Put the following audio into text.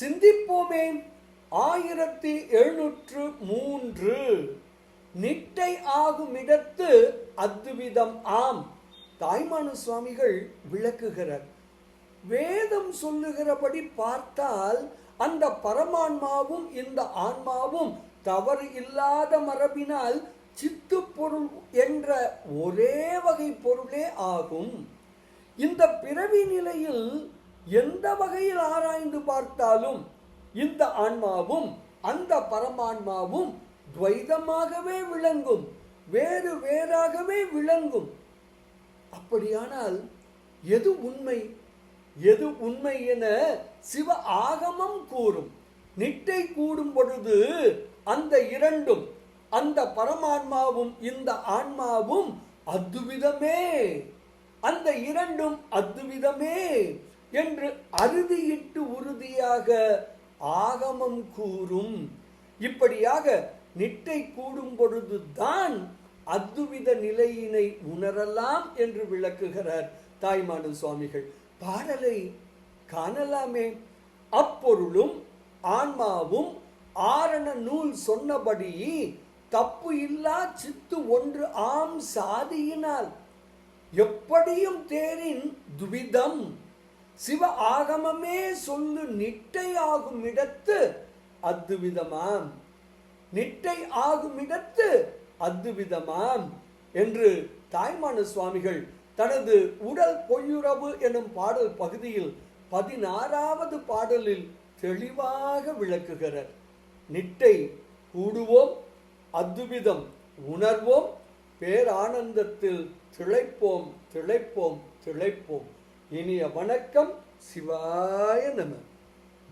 சிந்திப்போமே. ஆயிரத்தி எழுநூற்று மூன்று. நிட்டை ஆகுமிடத்து அத்துவிதம் ஆம். தாய்மானு சுவாமிகள் விளக்குகிறார். வேதம் சொல்லுகிறபடி பார்த்தால் அந்த பரமான்மாவும் இந்த ஆன்மாவும் தவறு இல்லாத மரபினால் சித்து பொருள் என்ற ஒரே வகை பொருளே ஆகும். இந்த பிறவி நிலையில் எந்த வகையில் ஆராய்ந்து பார்த்தாலும் இந்த ஆன்மாவும் அந்த பரமான்மாவும் துவைதமாகவே விளங்கும் வேறு வேறாகவே விளங்கும். அப்படியானால் எது உண்மை? எது உண்மை என சிவ ஆகமம் கூறும். நிட்டை கூடும் பொழுது அந்த இரண்டும் அந்த பரமான்மாவும் இந்த ஆன்மாவும் அத்துவிதமே. அந்த இரண்டும் அத்துவிதமே. என்று அறுதியிட்டு உறுதியாக ஆகமம் கூறும். இப்படியாக நிட்டை கூடும் பொழுதுதான் அத்துவித நிலையினை உணரலாம் என்று விளக்குகிறார் தாய்மானு சுவாமிகள். பாடலை காணலாமே. அப்பொருளும் ஆன்மாவும் ஆரண நூல் சொன்னபடி தப்பு இல்லா சித்து ஒன்று ஆம் சாதியினால். எப்படியும் தேரின் துவிதம் சிவ ஆகமமே சொல்லு நிட்டை ஆகும் இடத்து அத்துவிதமாம். நிட்டை ஆகும் இடத்து அத்துவிதமாம் என்று தாய்மான சுவாமிகள் தனது உடல் பொய்யுறவு எனும் பாடல் பகுதியில் பதினாறாவது பாடலில் தெளிவாக விளக்குகிறார். நிட்டை கூடுவோம் அத்துவிதம் உணர்வோம் பேரானந்தத்தில் திளைப்போம் திளைப்போம் திளைப்போம். இனிய வணக்கம் சிவாய நம.